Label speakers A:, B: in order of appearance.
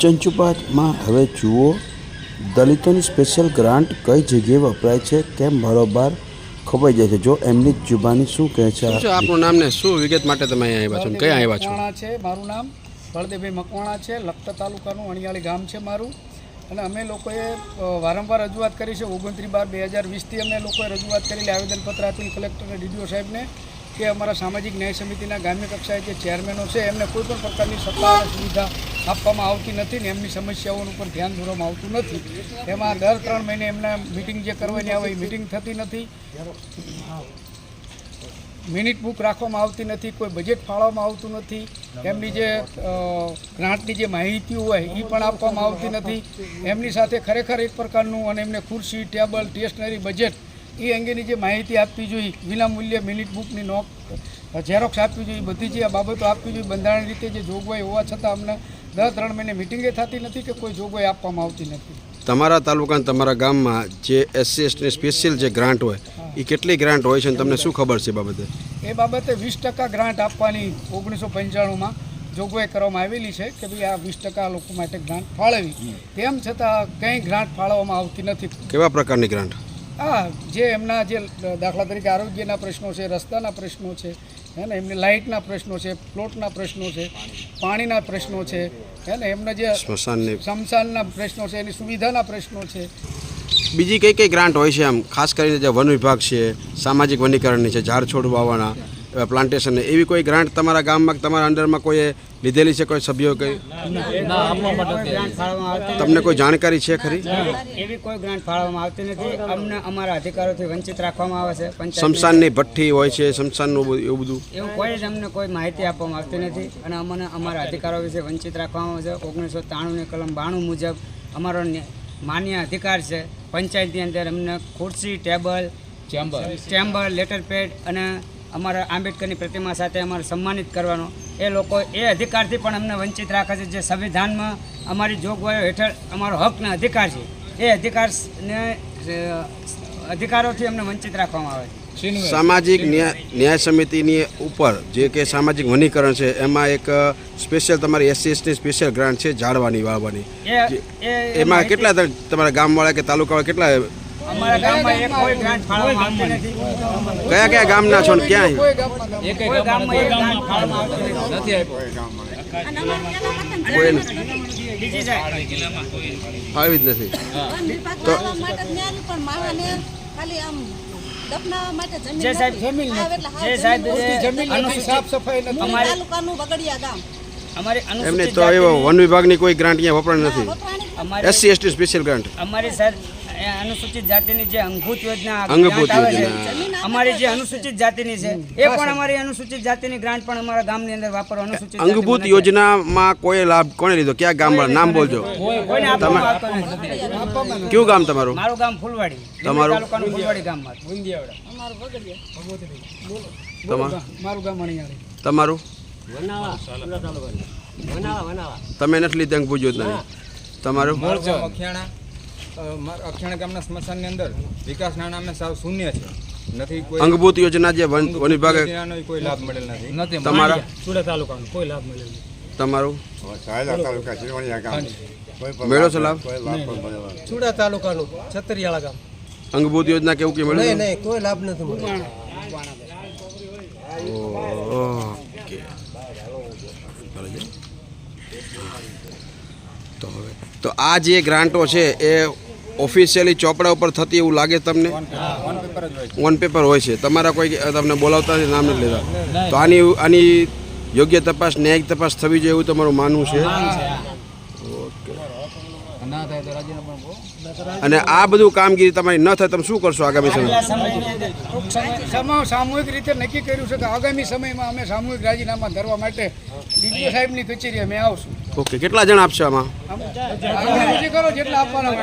A: ચંચુપાતમાં હવે જુઓ દલિતોની special grant કઈ જગ્યાએ વપરાય છે કેમ બરોબર ખબર જાય છે. જો એમની જુબાની શું કહે છે
B: આપનું નામ ને શું વિગત માટે તમે અહીંયા આવ્યા છો? ક્યાં આવ્યા છો?
C: છે મારું નામ. બળદેવભાઈ મકવાણા છે. લખતર તાલુકાનું અણિયાળી ગામ છે મારું. અને અમે લોકોએ વારંવાર રજૂઆત કરી છે. ઓગણત્રીસ બાર બે હજાર વીસથી અમે લોકોએ રજૂઆત કરેલી આવેદનપત્ર આપી કલેક્ટર અને ડીડીઓ સાહેબને કે અમારા સામાજિક ન્યાય સમિતિના ગ્રામ્ય કક્ષાએ જે ચેરમેનો છે એમને કોઈ પણ પ્રકારની સત્તા સુવિધા આપવામાં આવતી નથી ને એમની સમસ્યાઓનું ઉપર ધ્યાન દોરવામાં આવતું નથી. એમાં દર ત્રણ મહિને એમના મિટિંગ જે કરવાની આવે એ મિટિંગ થતી નથી. મિનિટ બુક રાખવામાં આવતી નથી, કોઈ બજેટ ફાળવવામાં આવતું નથી. એમની જે ગ્રાન્ટની જે માહિતી હોય એ પણ આપવામાં આવતી નથી. એમની સાથે ખરેખર એક પ્રકારનું અને એમને ખુરશી, ટેબલ સ્ટેશનરી બજેટ એ અંગેની જે માહિતી આપવી જોઈએ વિનામૂલ્યે મિનિટ બુકની નોક ઝેરોક્ષ આપવી જોઈએ, બધી જે બાબતો આપવી જોઈએ, બંધારણ રીતે જે જોગવાઈ હોવા છતાં અમને દર ત્રણ મહિને મિટિંગે થતી નથી કે કોઈ જોગવાઈ આપવામાં આવતી નથી.
B: તમારા તાલુકા તમારા ગામમાં જે એસસી એસટી સ્પેશિયલ જે ગ્રાન્ટ હોય એ કેટલી ગ્રાન્ટ હોય છે અને તમને શું ખબર છે બાબતે?
C: એ બાબતે વીસ ટકા ગ્રાન્ટ આપવાની ઓગણીસો પંચાણુંમાં જોગવાઈ કરવામાં આવેલી છે કે ભાઈ આ વીસ ટકા લોકો માટે ગ્રાન્ટ ફાળવી. તેમ છતાં કંઈ ગ્રાન્ટ ફાળવવામાં આવતી નથી.
B: કેવા પ્રકારની ગ્રાન્ટ
C: આ જે એમના જે દાખલા તરીકે આરોગ્યના પ્રશ્નો છે રસ્તાના પ્રશ્નો છે હે ને? એમની લાઇટના પ્રશ્નો છે પ્લોટના પ્રશ્નો છે પાણીના પ્રશ્નો છે હે ને? એમના જે
B: સ્મશાનના
C: પ્રશ્નો છે એની સુવિધાના પ્રશ્નો છે.
B: બીજી કઈ કઈ ગ્રાન્ટ હોય છે આમ? ખાસ કરીને જે વન વિભાગ છે સામાજિક વનીકરણની છે ઝાડ છોડ વાવવાના એવા પ્લાન્ટેશન એવી કોઈ ગ્રાન્ટ તમારા ગામમાં તમારા અંડરમાં કોઈએ લીધેલી છે? કોઈ સભ્યો કઈ? તમને કોઈ જાણકારી છે ખરી?
D: એવી કોઈ ગ્રાન્ટ ફાળવવામાં આવતી નથી. અમને અમારા અધિકારોથી વંચિત રાખવામાં આવે છે
B: શમશાનની ભઠ્ઠી હોય છે શમશાનનું એવું બધું?
D: એવું કોઈ જ અમને કોઈ માહિતી આપવામાં આવતી નથી. અને અમને અમારા અધિકારો વિશે વંચિત રાખવામાં આવે છે. ઓગણીસો ત્રાણુંની કલમ બાણું મુજબ અમારો માન્ય અધિકાર છે. પંચાયતની અંદર અમને ખુરશી table chamber chamber letter pad અને અમારા આંબેડકરની પ્રતિમા સાથે અમારે સન્માનિત કરવાનો. એ લોકો એ અધિકારથી પણ અમને વંચિત રાખે છે. જે સંવિધાનમાં અમારી જોગવાઈઓ હેઠળ અમારો હકના અધિકાર છે એ અધિકારને અધિકારોથી અમને વંચિત રાખવામાં આવે છે.
B: સામાજિક ન્યાય ન્યાય સમિતિની ઉપર જે કે સામાજિક વનીકરણ છે એમાં એક સ્પેશિયલ તમારી એસસી એસટી સ્પેશિયલ ગ્રાન્ટ છે ઝાડવાની વાવવાની. એમાં કેટલા તમારા ગામવાળા કે તાલુકાવાળા કેટલા
D: અમારા ગામમાં એક કોઈ ગ્રાન્ટ ફાળવવામાં નથી.
B: કયા કયા ગામના છો ને ક્યાં
C: કોઈ ગામમાં નથી.
D: કોઈ ગામમાં એક ગ્રાન્ટ ફાળવવામાં નથી.
B: કોઈ
D: બીજી
B: જ નથી.
E: તો ખાલી આમ
D: જે સાહેબ જમીન જે સાહેબ
C: સાફ સફાઈ
E: તાલુકાનું બગડિયા ગામ.
B: એમને તો એવો વન વિભાગની કોઈ ગ્રાન્ટ અહીંયા વપરાય નથી. SC ST special grant.
D: અમારી એ અનુસૂચિત જાતિની જે અંગભૂત યોજના
B: અંગભૂત
D: આવે છે,
B: યોજના.
D: અમારી જે અનુસૂચિત જાતિની છે એ પણ અમારી અનુસૂચિત જાતિની ગ્રાન્ટ પણ અમારા ગામની અંદર વાપરવા અનુસૂચિત
B: અંગભૂત યોજનામાં કોઈ લાભ કોણે લીધો? ક્યાં ગામમાં નામ બોલજો. કયું ગામ તમારું?
D: મારું ગામ ફૂલવાડી.
B: તમારું?
D: તાલુકાનું ફૂલવાડી ગામમાં
E: અમારું બગડિયા
B: તમારું?
C: મારું ગામ અણિયાળી.
B: તમારું? તમે નથી લીધા અંગભૂત યોજના તમારું?
F: અખિયાણા અ, મારા અખિયાણા ગામના સ્મશાનની અંદર વિકાસના નામે સાવ શૂન્ય છે. નથી કોઈ
B: અંગભૂત યોજના જે વન વિભાગે
F: કોઈ લાભ મળેલ નથી.
B: તમારા?
D: સુરત તાલુકાનો કોઈ લાભ મળેલો
B: તમારું?
G: સાયલા તાલુકા ગામ.
B: મેળો છે લાભ?
G: નથી.
H: ચુડા તાલુકાનું છતરિયાળા ગામ.
B: અંગભૂત યોજના કેવું કે
H: નહીં નહીં કોઈ લાભ નથી મળ્યો
B: ઓકે. તો હવે તો આ જે ગ્રાન્ટો છે એ ઓફિશિયલી ચોપડા ઉપર થતી એવું લાગે તમને? ઓન પેપર હોય છે. તમારા કોઈ તમને બોલાવતા નામ નથી લેતા. તો આની આની યોગ્ય તપાસ ન્યાયિક તપાસ થવી જોઈએ એવું તમારું માનવું છે? અને આ બધું કામગીરી તમારી ન થાય તમે શું કરશો આગામી સમયમાં
C: સમય- સામૂહિક રીતે નક્કી કર્યું છે કે આગામી સમયમાં અમે સામૂહિક રાજીનામા ધરવા માટે ડીડીઓ સાહેબની કચેરી અમે આવશું.
B: ઓકે કેટલા જણ આપશે આમાં?
C: કરો જેટલા આપવાના.